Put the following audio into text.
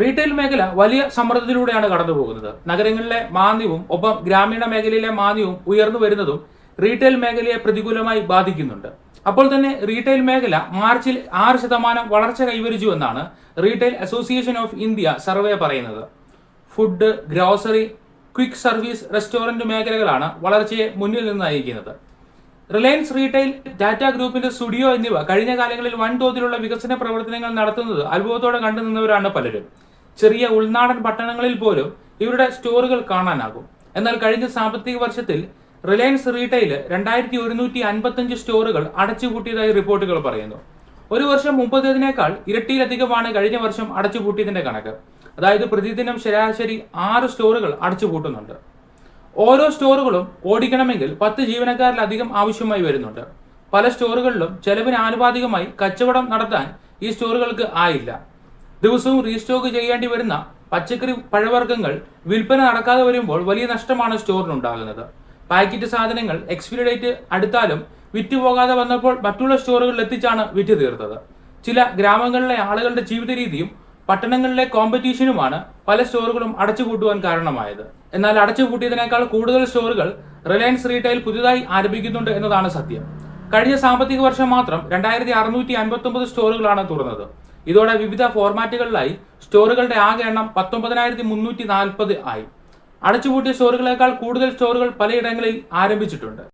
Retail മേഖല വലിയ സമ്മർദ്ദത്തിലൂടെയാണ് കടന്നുപോകുന്നത്. നഗരങ്ങളിലെ മാന്ദ്യവും ഒപ്പം ഗ്രാമീണ മേഖലയിലെ മാന്ദ്യവും ഉയർന്നു വരുന്നതും റീറ്റെയിൽ മേഖലയെ പ്രതികൂലമായി ബാധിക്കുന്നുണ്ട്. അപ്പോൾ തന്നെ റീറ്റെയിൽ മേഖല മാർച്ചിൽ ആറ് ശതമാനം വളർച്ച കൈവരിച്ചു എന്നാണ് retail association of India survey പറയുന്നത്. Food grocery quick service restaurant മേഖലകളാണ് വളർച്ചയെ മുന്നിൽ നിന്ന് നയിക്കുന്നത്. റിലയൻസ് റീറ്റെയിൽ ടാറ്റ ഗ്രൂപ്പിന്റെ സ്റ്റുഡിയോ എന്നിവ കഴിഞ്ഞ കാലങ്ങളിൽ വൻതോതിലുള്ള വികസന പ്രവർത്തനങ്ങൾ നടത്തുന്നത് അത്ഭുതത്തോടെ കണ്ടു നിന്നവരാണ് പലരും. ചെറിയ ഉൾനാടൻ പട്ടണങ്ങളിൽ പോലും ഇവരുടെ സ്റ്റോറുകൾ കാണാനാകും. എന്നാൽ കഴിഞ്ഞ സാമ്പത്തിക വർഷത്തിൽ റിലയൻസ് റീറ്റെയിൽ രണ്ടായിരത്തി ഒരുന്നൂറ്റി അൻപത്തഞ്ച് സ്റ്റോറുകൾ അടച്ചുപൂട്ടിയതായി റിപ്പോർട്ടുകൾ പറയുന്നു. ഒരു വർഷം മുമ്പത്തേതിനേക്കാൾ ഇരട്ടിയിലധികമാണ് കഴിഞ്ഞ വർഷം അടച്ചുപൂട്ടിയതിന്റെ കണക്ക്. അതായത് പ്രതിദിനം ശരാശരി ആറ് സ്റ്റോറുകൾ അടച്ചുപൂട്ടുന്നുണ്ട്. ഓരോ സ്റ്റോറുകളും ഓടിക്കണമെങ്കിൽ പത്ത് ജീവനക്കാരിലധികം ആവശ്യമായി വരുന്നുണ്ട്. പല സ്റ്റോറുകളിലും ചെലവിന് ആനുപാതികമായി കച്ചവടം നടത്താൻ ഈ സ്റ്റോറുകൾക്ക് ആയില്ല. ദിവസവും റീസ്റ്റോക്ക് ചെയ്യേണ്ടി വരുന്ന പച്ചക്കറി പഴവർഗങ്ങൾ വിൽപ്പന നടക്കാതെ വരുമ്പോൾ വലിയ നഷ്ടമാണ് സ്റ്റോറിനുണ്ടാകുന്നത്. പാക്കറ്റ് സാധനങ്ങൾ എക്സ്പിരി ഡേറ്റ് അടുത്താലും വിറ്റുപോകാതെ വന്നപ്പോൾ മറ്റുള്ള സ്റ്റോറുകളിൽ എത്തിച്ചാണ് വിറ്റ് തീർത്തത്. ചില ഗ്രാമങ്ങളിലെ ആളുകളുടെ ജീവിത രീതിയും പട്ടണങ്ങളിലെ കോമ്പറ്റീഷനുമാണ് പല സ്റ്റോറുകളും അടച്ചുപൂട്ടുവാൻ കാരണമായത്. എന്നാൽ അടച്ചുപൂട്ടിയതിനേക്കാൾ കൂടുതൽ സ്റ്റോറുകൾ റിലയൻസ് റീറ്റെയിൽ പുതുതായി ആരംഭിക്കുന്നുണ്ട് എന്നതാണ് സത്യം. കഴിഞ്ഞ സാമ്പത്തിക വർഷം മാത്രം രണ്ടായിരത്തി അറുന്നൂറ്റി അൻപത്തി സ്റ്റോറുകളാണ് തുറന്നത്. ഇതോടെ വിവിധ ഫോർമാറ്റുകളിലായി സ്റ്റോറുകളുടെ ആകെ എണ്ണം പത്തൊമ്പതിനായിരത്തി മുന്നൂറ്റി നാൽപ്പത് ആയി. അടച്ചുപൂട്ടിയ സ്റ്റോറുകളേക്കാൾ കൂടുതൽ സ്റ്റോറുകൾ പലയിടങ്ങളിൽ ആരംഭിച്ചിട്ടുണ്ട്.